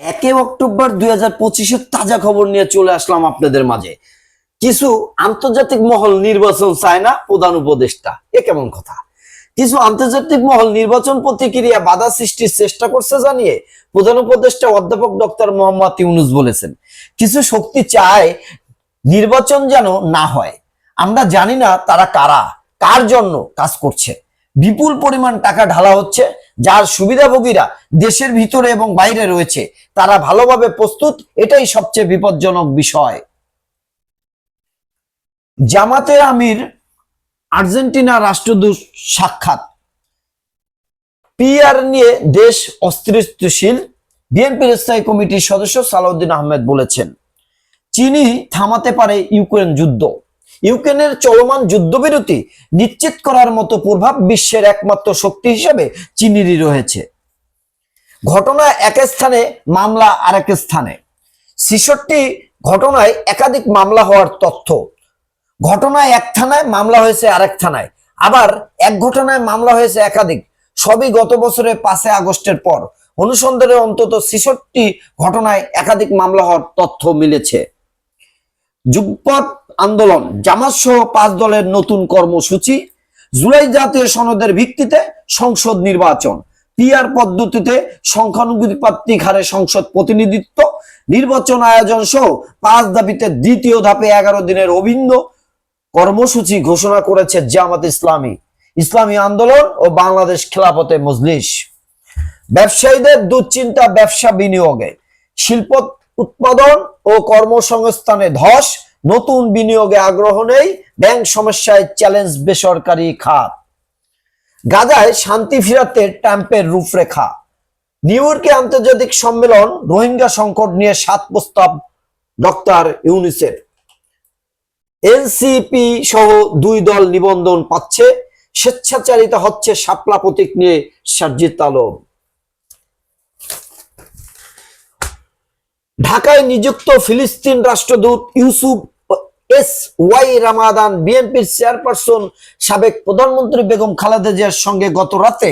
একে অক্টোবর দুই হাজার তাজা খবর নিয়ে চলে আসলাম আপনাদের মাঝে। কিছু আন্তর্জাতিক মহল নির্বাচন চায় না প্রধান উপদেষ্টা। এ কেমন কথা? কিছু আন্তর্জাতিক মহল নির্বাচন প্রতিক্রিয়া বাধা সৃষ্টির চেষ্টা করছে জানিয়ে প্রধান উপদেষ্টা অধ্যাপক ডক্টর মোহাম্মদ ইউনুস বলেছেন, কিছু শক্তি চায় নির্বাচন যেন না হয়। আমরা জানি না তারা কারা, কার জন্য কাজ করছে। বিপুল পরিমাণ টাকা ঢালা হচ্ছে যার সুবিধাভোগীরা দেশের ভিতরে এবং বাইরে রয়েছে, তারা ভালোভাবে প্রস্তুত, এটাই সবচেয়ে বিপজ্জনক বিষয়। জামাতের আমির, আর্জেন্টিনা রাষ্ট্রদূত সাক্ষাৎ। পিআর নিয়ে দেশ অস্থিরশীল বিএনপির স্থায়ী কমিটির সদস্য সালাউদ্দিন আহমেদ বলেছেন, চীনই থামাতে পারে ইউক্রেন যুদ্ধ। ইউক্রেনের চলমান যুদ্ধবিরতি নিশ্চিত করার মতো প্রভাব বিশ্বের একমাত্র শক্তি হিসেবে চীনেরই রয়েছে। ঘটনা এক স্থানে, মামলা আরেক স্থানে। ছেষট্টি ঘটনায় একাধিক মামলা হওয়ার তথ্য। ঘটনায় এক থানায় মামলা হয়েছে আরেক থানায়। আবার এক ঘটনায় মামলা হয়েছে একাধিক। সবই গত বছরের পাঁচে আগস্টের পর। অনুসন্ধানে অন্তত ছেষট্টি ঘটনায় একাধিক মামলা হওয়ার তথ্য মিলেছে। যুগপৎ আন্দোলন, জামাত সহ পাঁচ দলের নতুন কর্মসূচি, জুলাই জাতীয় সনদের ভিত্তিতে সংসদ নির্বাচন, পিআর পদ্ধতিতে সংখ্যানুপাতিক হারে সংসদ প্রতিনিধিত্ব, নির্বাচন আয়োজন সহ পাঁচ দাবিতে দ্বিতীয় ধাপে এগারো দিনের অভিন্ন কর্মসূচি ঘোষণা করেছে জামাত ইসলামী। ইসলামী আন্দোলন ও বাংলাদেশ খেলাফতে মজলিস। ব্যবসায়ীদের দুশ্চিন্তা ব্যবসা বিনিয়োগে শিল্প উৎপাদন ও কর্মসংস্থানে ধস, নতুন বিনিয়োগে আগ্রহ নেই, ব্যাংক সমস্যায় চ্যালেঞ্জ বেসরকারি খাত। গাজায় শান্তি ফিরাতে ট্রাম্পের রূপরেখা। নিউ ইয়র্কে আন্তর্জাতিক সম্মেলন, রোহিঙ্গা সংকট নিয়ে সাত প্রস্তাব ডক্টর ইউনিসেফ। এনসিপি সহ দুই দল নিবন্ধন পাচ্ছে, স্বেচ্ছাচারিত হচ্ছে শাপলা প্রতীক নিয়ে সার্জিত আলম ঢাকায় নিযুক্ত ফিলিস্তিন রাষ্ট্রদূত ইউসুফ এস ওয়াই রামাদান বিএনপির চেয়ারপারসন সাবেক প্রধানমন্ত্রী বেগম খালেদা জিয়ার সঙ্গে গত রাতে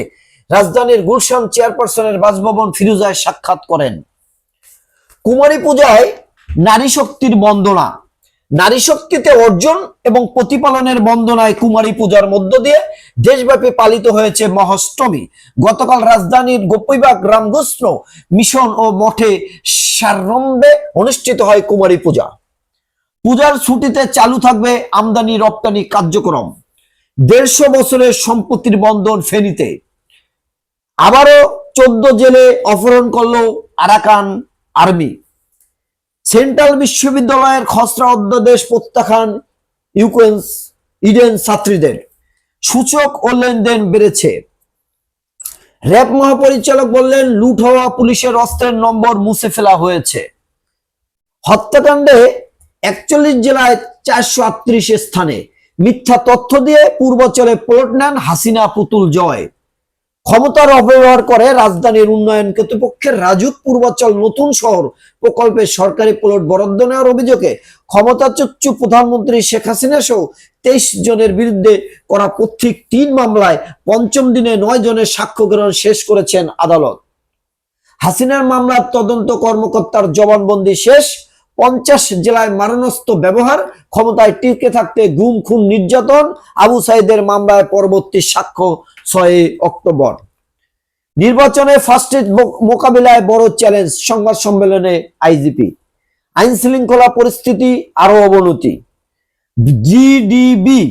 রাজধানীর গুলশান চেয়ারপারসনের বাসভবন ফিরুজায় সাক্ষাৎ করেন। কুমারী পূজায় নারী শক্তির বন্দনা। নারী শক্তিতে অর্জন এবং প্রতিপালনের বন্দনায় কুমারী পূজার মধ্য দিয়ে দেশব্যাপী পালিত হয়েছে মহাষ্টমী। গতকাল রাজধানীর গোপীবাগ রামকৃষ্ণ মিশন ও মঠে সারম্ভে অনুষ্ঠিত হয় কুমারী পূজা। পূজার ছুটিতে চালু থাকবে আমদানি রপ্তানি কার্যক্রম। দেড়শো বছরের সম্পত্তির বন্ধন ফেনীতে। আবারও চোদ্দ জেলে অপহরণ করল আরাকান আর্মি। সেন্ট্রাল বিশ্ববিদ্যালয়ের খসড়া অধ্যাদেশ প্রত্যাখ্যান ইউক্রেন্স ইডেন ছাত্রীদের। সূচক ও লেনদেন বেড়েছে। র্যাব মহাপরিচালক বললেন, লুট হওয়া পুলিশের অস্ত্রের নম্বর মুছে ফেলা হয়েছে। হত্যাকাণ্ডে একচল্লিশ জেলায় চারশো আটত্রিশ স্থানে। মিথ্যা তথ্য দিয়ে পূর্বচলে প্লট নেন হাসিনা পুতুল জয়। ক্ষমতার অপব্যবহার করে রাজধানীর উন্নয়ন কর্তৃপক্ষের রাজুক পূর্বাচল নতুন শহর প্রকল্পে সরকারি প্লট বরাদ্দ নেওয়ার অভিযোগে ক্ষমতাচ্যুত প্রধানমন্ত্রী শেখ হাসিনা সহ তেইশ জনের বিরুদ্ধে করা পথিক তিন মামলায় পঞ্চম দিনে নয় জনের সাক্ষ্য গ্রহণ শেষ করেছেন আদালত। হাসিনার মামলার তদন্ত কর্মকর্তার জবানবন্দি শেষ, পঞ্চাশ জেলায় মারণাস্ত্র ব্যবহার, ক্ষমতায় টিকে থাকতে গুম, খুন, নির্যাতন, আবু সাইদের মামলায় পরবর্তী সাক্ষ্য ছয় অক্টোবর। নির্বাচনে ফার্স্ট মোকাবিলায় বড় চ্যালেঞ্জ সংবাদ সম্মেলনে আইজিপি আইন শৃঙ্খলা পরিস্থিতি আরও অবনতি। জিডিবি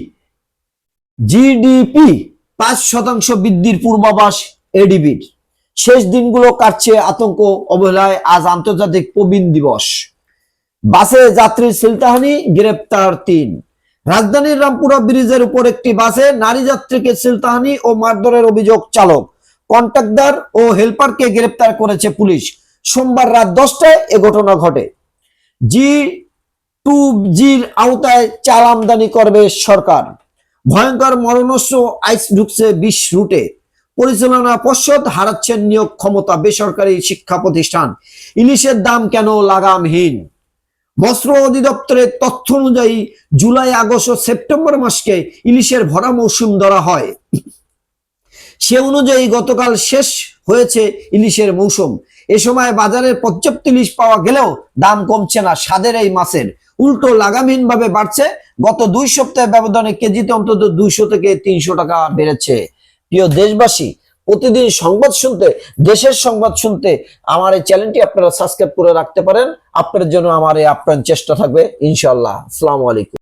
জিডিপি পাঁচ শতাংশ বৃদ্ধির পূর্বাভাস এডিবির শেষ দিনগুলো কাটছে আতঙ্ক অবহেলায় আজ আন্তর্জাতিক প্রবীণ দিবস। বাসে যাত্রীর সিলতাহানি গ্রেপ্তার তিন। রাজধানীর রামপুরা ব্রিজের উপর একটি বাসে নারী যাত্রীকে সিলতাহানি ও মারধরের অভিযোগ চালক। কন্ট্রাক্টর ও হেল্পারকে গ্রেপ্তার করেছে পুলিশ। সোমবার রাত দশটায় এ ঘটনা ঘটে। জি টু জির আওতায় চাল আমদানি করবে সরকার। ভয়ঙ্কর মরণস্য আইস ঢুকছে বিশ রুটে। পরিচালনা পর্ষদ হারাচ্ছেন নিয়োগ ক্ষমতা বেসরকারি শিক্ষা প্রতিষ্ঠান। ইলিশের দাম কেন লাগামহীন? মৎস্য অধিদপ্তরের তথ্য অনুযায়ী জুলাই, আগস্ট ও সেপ্টেম্বর মাসকে ইলিশের ভরা মৌসুম ধরা হয়। সে অনুযায়ী গতকাল শেষ হয়েছে ইলিশের মৌসুম। এ সময় বাজারে পর্যাপ্ত ইলিশ পাওয়া গেলেও দাম কমছে না স্বাদের এই মাছের। উল্টো লাগামহীন ভাবে বাড়ছে। গত দুই সপ্তাহের ব্যবধানে কেজিতে অন্তত দুইশো থেকে তিনশো টাকা বেড়েছে। প্রিয় দেশবাসী প্রতিদিন সংবাদ শুনতে, দেশের সংবাদ শুনতে আমার এই চ্যানেলটি আপনারা সাবস্ক্রাইব করে রাখতে পারেন। আপনার জন্য আমার এই আপ্রাণ চেষ্টা থাকবে। ইনশাল্লাহ আসসালামু আলাইকুম।